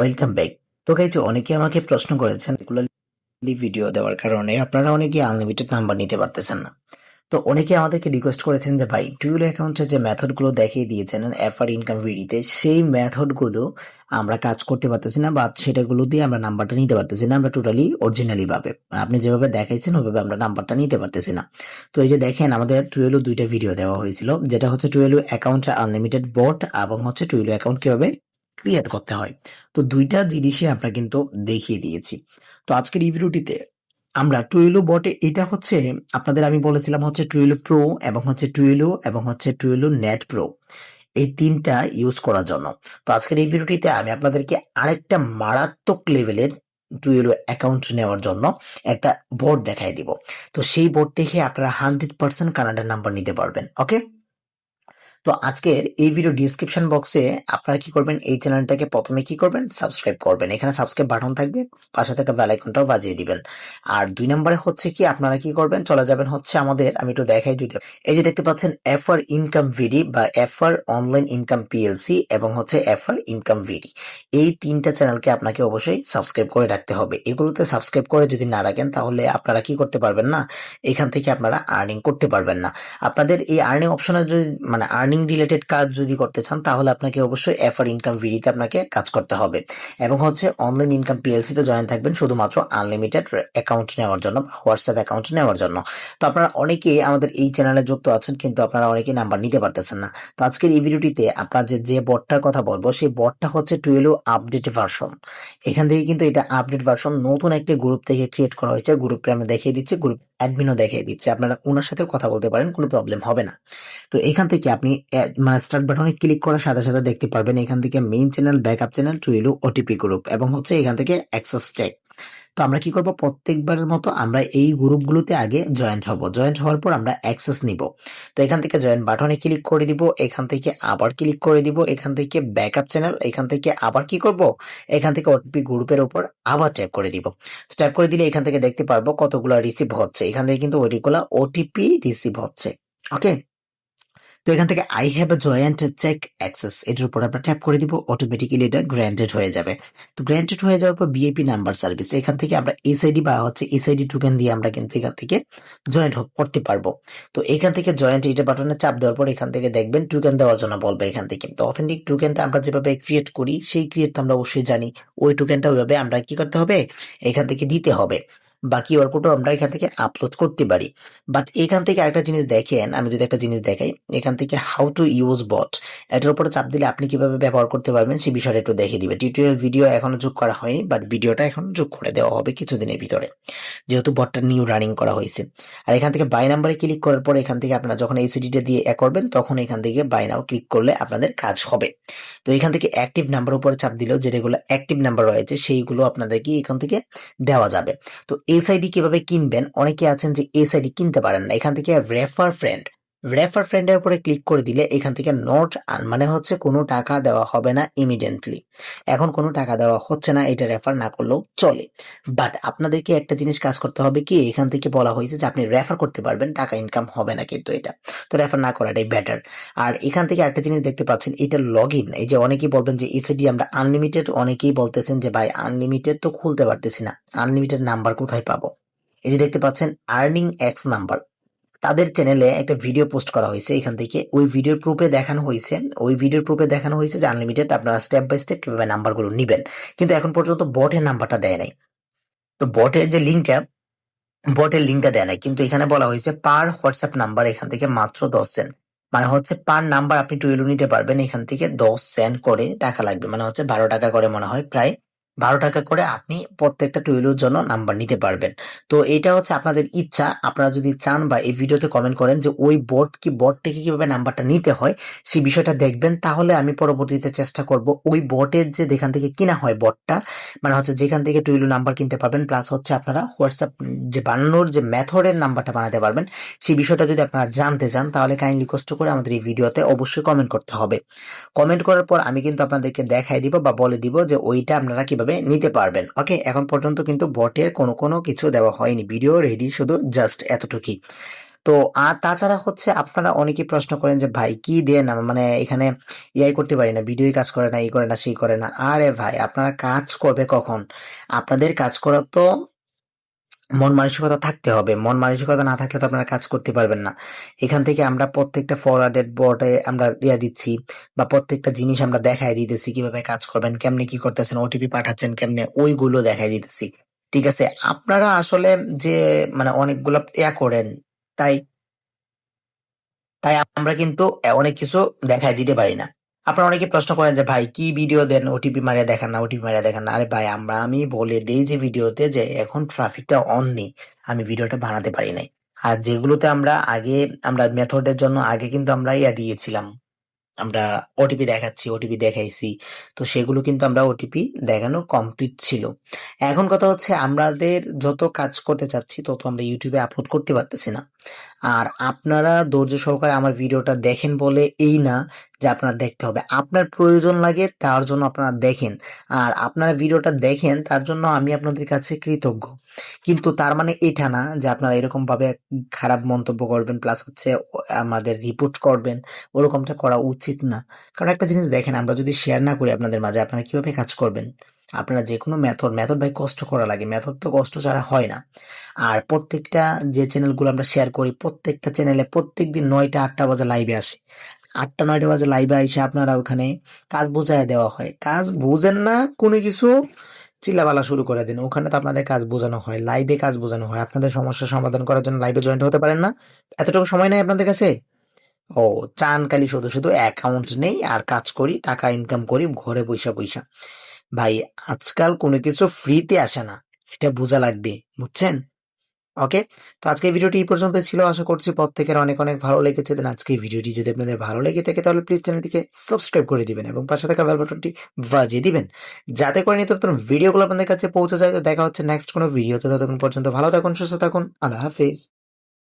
Welcome back তো guys অনেকে আমাকে প্রশ্ন করেছেন রেগুলারলি ভিডিও দেওয়ার কারণে আপনারা অনেকে আনলিমিটেড নাম্বার নিতে পারতেছেন না। তো অনেকে আমাদেরকে রিকোয়েস্ট করেছেন যে, ভাই টুইল অ্যাকাউন্টে যে মেথডগুলো দেখিয়ে দিয়েছেন এফআর ইনকাম ভিডিতে সেই মেথডগুলো আমরা কাজ করতে পারতেছি না বা সেটাগুলো দিয়ে আমরা নাম্বারটা নিতে পারতেছি না, আমরা টোটালি অরিজিনালি ভাবে। আপনি যেভাবে দেখাইছেন, ওইভাবে আমরা নাম্বারটা নিতে পারতেছি না। তো এই যে দেখেন, আমাদের টুয়েলও দুইটা ভিডিও দেওয়া হয়েছিল, যেটা হচ্ছে টুয়েলও অ্যাকাউন্টে আনলিমিটেড বট এবং হচ্ছে টুয়েলও অ্যাকাউন্ট কীভাবে ক্রিয়েট করতে হয়। তো দুইটা জিনিসই আমরা কিন্তু দেখিয়ে দিয়েছি। তো আজকের এই ভিডিওটিতে আমরা টুয়েলো বটে এটা হচ্ছে, আপনাদের আমি বলেছিলাম হচ্ছে টুয়েলো প্রো এবং হচ্ছে টুয়েলো এবং হচ্ছে টুয়েলো নেট প্রো এই তিনটা ইউজ করার জন্য। তো আজকের এই ভিডিওটিতে আমি আপনাদেরকে আরেকটা মারাত্মক লেভেলের টুয়েলো অ্যাকাউন্ট নেওয়ার জন্য একটা বোর্ড দেখাই দিব। তো সেই বোর্ড দেখে আপনারা হান্ড্রেড পার্সেন্ট কানাডার নাম্বার নিতে পারবেন ওকে তো আজকের এই ভিডিও ডিসক্রিপশন বক্সে আপনারা কি করবেন, এই চ্যানেলটাকে প্রথমে কি করবেন সাবস্ক্রাইব করবেন। এখানে সাবস্ক্রাইব বাটন থাকবে, পাশে থাকা বেল আইকনটাও বাজিয়ে দিবেন। আর দুই নম্বরে হচ্ছে কি, আপনারা কি করবেন, চলে যাবেন হচ্ছে আমাদের, আমি একটু দেখাই যদি, এই যে দেখতে পাচ্ছেন এফআর ইনকাম ভিডি বা এফআর অনলাইন ইনকাম পিএলসি এবং হচ্ছে এফআর ইনকাম ভিডি এই তিনটা চ্যানেলকে আপনাকে অবশ্যই সাবস্ক্রাইব করে রাখতে হবে। এগুলোতে সাবস্ক্রাইব করে যদি না রাখেন, তাহলে আপনারা কি করতে পারবেন না, এখান থেকে আপনারা আর্নিং করতে পারবেন না। আপনাদের এই আর্নিং অপশনে যদি মানে আর্নিং রিলেটেড কাজ যদি করতে চান, তাহলে আপনাকে অবশ্যই এফআর ইনকাম ভিডিতে আপনাকে কাজ করতে হবে। এবং হচ্ছে অনলাইন ইনকাম পিএলসি তে জয়েন থাকবেন শুধুমাত্র আনলিমিটেড অ্যাকাউন্ট নেওয়ার জন্য হোয়াটসঅ্যাপ অ্যাকাউন্ট নেওয়ার জন্য। তো আপনারা অনেকেই আমাদের এই চ্যানেলে যুক্ত আছেন, কিন্তু আপনারা অনেকেই নাম্বার নিতে পারতেছেন না। তো আজকের এই ভিডিওটিতে আপনার যে যে বটটার কথা বলব, সেই বটটা হচ্ছে টুয়েলভ আপডেট ভার্সন এখান থেকে কিন্তু এটা আপডেট ভার্সন নতুন একটি গ্রুপ থেকে ক্রিয়েট করা হয়েছে। গ্রুপে আমি দেখিয়ে দিচ্ছি। গ্রুপ অ্যাডমিনও দেখিয়ে দিচ্ছে। আপনারা ওনার সাথেও কথা বলতে পারেন, কোনো প্রবলেম হবে না। তো এখান থেকে আপনি মানে স্টার্ট বাটনে ক্লিক করার সাথে সাথে দেখতে পারবেন এখান থেকে মেইন চ্যানেল ব্যাকআপ চ্যানেল টুইলু ওটিপি গ্রুপ এবং হচ্ছে এখান থেকে অ্যাক্সেস টেক তো আমরা কি করব? প্রত্যেকবারের মতো আমরা এই গ্রুপগুলোতে আগে জয়েন্ট হব। জয়েন্ট হওয়ার পর আমরা অ্যাক্সেস নিব। তো এখান থেকে জয়েন্ট বাটনে ক্লিক করে দিব। এখান থেকে আবার ক্লিক করে দিব। এখান থেকে ব্যাকআপ চ্যানেল এখান থেকে আবার কি করব? এখান থেকে ওটিপি গ্রুপের উপর আবার ট্যাপ করে দিব। ট্যাপ করে দিলে এখান থেকে দেখতে পারব কতগুলো রিসিভ হচ্ছে। এখান থেকে কিন্তু ওইগুলো ওটিপি রিসিভ হচ্ছে। ওকে তো এখান থেকে I have a joint check access এটার উপর আমরা ট্যাপ করে দিব অটোমেটিক্যালি এটা গ্র্যান্টেড হয়ে যাবে। তো গ্র্যান্টেড হয়ে যাওয়ার পর বিএপি নাম্বার সার্ভিস এখান থেকে আমরা এসআইডি বা হচ্ছে এসআইডি টোকেন দিয়ে আমরা কিন্তু এখান থেকে জয়েন্ট করতে পারব। তো এখান থেকে জয়েন্ট এটা বাটনে চাপ দেওয়ার পর এখান থেকে দেখবেন টোকেন দেওয়ার জন্য বলবে এখান থেকে। তো অথেন্টিক টোকেনটা আমরা যেভাবে ক্রিয়েট করি, সেই ক্রিয়েট আমরা অবশ্যই জানি। ওই টোকেনটা ওইভাবে আমরা কি করতে হবে? এখান থেকে দিতে হবে। বা কিউআর কোডও আমরা এখান থেকে আপলোড করতে পারি। বাট এখান থেকে আরেকটা জিনিস দেখেন, আমি যদি একটা জিনিস দেখাই, এখান থেকে হাউ টু ইউজ বট এটার উপরে চাপ দিলে আপনি কীভাবে ব্যবহার করতে পারবেন সেই বিষয়টা একটু দেখিয়ে দিবে। টিউটোরিয়াল ভিডিও এখনও যোগ করা হয়নি বাট ভিডিওটা এখন যোগ করে দেওয়া হবে কিছুদিনের ভিতরে, যেহেতু বটটা নিউ রানিং করা হয়েছে। আর এখান থেকে বাই নাম্বারে ক্লিক করার পর এখান থেকে আপনারা যখন এসিডিটা দিয়ে এ করবেন, তখন এখান থেকে বাই নাও ক্লিক করলে আপনাদের কাজ হবে। তো এখান থেকে অ্যাক্টিভ নাম্বার উপরে চাপ দিলেও যেগুলো অ্যাক্টিভ নাম্বার রয়েছে, সেইগুলো আপনাদেরকে এখান থেকে দেওয়া যাবে। তো এসআইডি কীভাবে কিনবেন? অনেকে আছেন যে এসআইডি কিনতে পারেন না। এখান থেকে রেফার ফ্রেন্ড রেফার ফ্রেন্ডের উপরে ক্লিক করে দিলে এখান থেকে নোট মানে হচ্ছে কোনো টাকা দেওয়া হবে না ইমিডিয়েটলি এখন কোনো টাকা দেওয়া হচ্ছে না, এটা রেফার না করলেও চলে। বাট আপনাদেরকে একটা জিনিস কাজ করতে হবে কি, এখান থেকে বলা হয়েছে যে আপনি রেফার করতে পারবেন, টাকা ইনকাম হবে না কিন্তু এটা। তো রেফার না করাটাই বেটার আর এখান থেকে একটা জিনিস দেখতে পাচ্ছেন, এটা লগ ইন এই যে অনেকেই বলবেন যে এসএডি আমরা আনলিমিটেড অনেকেই বলতেছেন যে ভাই আনলিমিটেড তো খুলতে পারতেছি না আনলিমিটেড নাম্বার কোথায় পাবো? যে দেখতে পাচ্ছেন আর্নিং এক্স নাম্বার তাদের চ্যানেলে একটা ভিডিও পোস্ট করা হয়েছে, এখান থেকে। ওই ভিডিওর প্রুফে দেখানো হয়েছে, ওই ভিডিওর প্রুফে দেখানো হয়েছে যে আনলিমিটেড আপনারা স্টেপ বাই স্টেপ কীভাবে নাম্বারগুলো নেবেন। কিন্তু এখন পর্যন্ত বটের নাম্বারটা দেয় নাই। তো বটের যে লিঙ্কটা বটের লিঙ্কটা দেয় নাই। কিন্তু এখানে বলা হয়েছে পার হোয়াটসঅ্যাপ নাম্বার এখান থেকে মাত্র দশ সেন্ট মানে হচ্ছে পার নাম্বার আপনি টুয়েলভ নিতে পারবেন, এখান থেকে দশ সেন্ট করে টাকা লাগবে। মানে হচ্ছে বারো টাকা করে মনে হয়, প্রায় বারো টাকা করে আপনি প্রত্যেকটা টুয়েলভের জন্য নাম্বার নিতে পারবেন। তো এটা হচ্ছে আপনাদের ইচ্ছা। আপনারা যদি চান বা এই ভিডিওতে কমেন্ট করেন যে ওই বোর্ড কি বোর্ড থেকে কীভাবে নাম্বারটা নিতে হয়, সেই বিষয়টা দেখবেন। তাহলে আমি পরবর্তীতে চেষ্টা করব ওই বোর্ডের যে যেখান থেকে কিনা হয় বোর্ডটা মানে হচ্ছে যেখান থেকে টুইলু নাম্বার কিনতে পারবেন প্লাস হচ্ছে আপনারা হোয়াটসঅ্যাপ যে বানানোর যে মেথডের নাম্বারটা বানাতে পারবেন, সেই বিষয়টা যদি আপনারা জানতে চান, তাহলে কাইন্ডলি কষ্ট করে আমাদের এই ভিডিওতে অবশ্যই কমেন্ট করতে হবে। কমেন্ট করার পর আমি কিন্তু আপনাদেরকে দেখাই দিব বা বলে দিব যে ওইটা আপনারা কীভাবে নিতে পারবেন। ওকে এখন পর্যন্ত কিন্তু বটের কোনো কোনো কিছু দেওয়া হয়নি। ভিডিও রেডি শুধু জাস্ট এতটুকুই। তো, আর তাছাড়া হচ্ছে আপনারা অনেকে প্রশ্ন করেন যে, ভাই, কি দেন মানে এখানে ইয়াই করতে পারি না ভিডিওই কাজ করে না, এই করে না, সেই করে না। আরে ভাই, আপনারা কাজ করবে কখন? আপনাদের কাজ করা তো মন মানসিকতা থাকতে হবে। মন মানসিকতা না থাকলে তো আপনারা কাজ করতে পারবেন না। এখান থেকে আমরা প্রত্যেকটা ফরওয়ার্ডেড বোর্ডে আমরা ইয়া দিচ্ছি বা প্রত্যেকটা জিনিস আমরা দেখাই দিতেছি কীভাবে কাজ করবেন, কেমনে কি করতেছেন ওটিপি পাঠাচ্ছেন, কেমনে ওইগুলো দেখাই দিতেছি। ঠিক আছে? আপনারা আসলে যে মানে অনেকগুলো ইয়া করেন, তাই তাই আমরা কিন্তু অনেক কিছু দেখাই দিতে পারি না। আপনারা অনেকে প্রশ্ন করেন যে, ভাই, কি ভিডিও দেন? ওটিপি মারিয়া দেখান না ওটিপি মারিয়া দেখান না। আরে ভাই, আমরা, আমি বলে দেই যে ভিডিওতে যে, এখন ট্রাফিকটা অন নেই। আমি ভিডিওটা বানাতে পারি নাই। আর যেগুলোতে আমরা আগে, আমরা মেথডের জন্য আগে কিন্তু আমরা ইয়া দিয়েছিলাম। আমরা ওটিপি দেখাচ্ছি ওটিপি দেখাইছি। তো সেগুলো কিন্তু আমরা ওটিপি দেখানো কমপ্লিট ছিল। এখন কথা হচ্ছে, আমাদের যত কাজ করতে চাচ্ছি, তত আমরা ইউটিউবে আপলোড করতে পারতেছি না। আর আপনারা ধৈর্য সহকারে আমার ভিডিওটা দেখেন বলে এই না যে আপনার দেখতে হবে। আপনার প্রয়োজন লাগে, তার জন্য আপনারা দেখেন। আর আপনারা ভিডিওটা দেখেন, তার জন্য আমি আপনাদের কাছে কৃতজ্ঞ। কিন্তু তার মানে এটা না যে আপনারা এরকম ভাবে খারাপ মন্তব্য করবেন প্লাস হচ্ছে আমাদের রিপোর্ট করবেন, ওরকমটা করা উচিত না। কারণ একটা জিনিস দেখেন, আমরা যদি শেয়ার না করি আপনাদের মাঝে, আপনারা কীভাবে কাজ করবেন? আপনারা যে কোনো মেথড মেথড ভাই কষ্ট করা লাগে মেথড তো কষ্ট ছাড়া হয় না। আর প্রত্যেকটা যে চ্যানেলগুলো আমরা শেয়ার করি, প্রত্যেকটা চ্যানেলে প্রত্যেক দিন নয়টা, আটটা বাজে লাইভে আসে। আটটা, নয়টা বাজে লাইভে এসে আপনারা ওখানে কাজ বোঝায় দেওয়া হয়। কাজ বুঝেন না, কোনো কিছু চিল্লাবালা শুরু করে দিন। ওখানে তো আপনাদের কাজ বোঝানো হয় লাইভে কাজ বোঝানো হয়। আপনাদের সমস্যার সমাধান করার জন্য লাইভে জয়েন্ট হতে পারেন না। এতটুকু সময় নেই আপনাদের কাছে? ও, চান কালি শুধু শুধু অ্যাকাউন্ট নেই আর কাজ করি, টাকা ইনকাম করি, ঘরে পয়সা পয়সা ভাই, আজকাল কোনো কিছু ফ্রিতে আসে না। এটা বোঝা লাগবে, বুঝছেন? ওকে তো আজকে ভিডিওটি এই পর্যন্ত ছিল। আশা করছি প্রত্যেকের অনেক অনেক ভালো লেগেছে। দেন আজকে ভিডিওটি যদি আপনাদের ভালো লেগে থাকে, তাহলে প্লিজ চ্যানেলটিকে সাবস্ক্রাইব করে দিবেন এবং পাশে থাকা বেল বাটনটি বাজিয়ে দিবেন। যাতে করে নিতে নতুন ভিডিওগুলো আপনাদের কাছে পৌঁছে যায়। তো দেখা হচ্ছে নেক্সট কোনো ভিডিওতে ততক্ষণ পর্যন্ত ভালো থাকুন, সুস্থ থাকুন। আল্লাহ হাফিজ।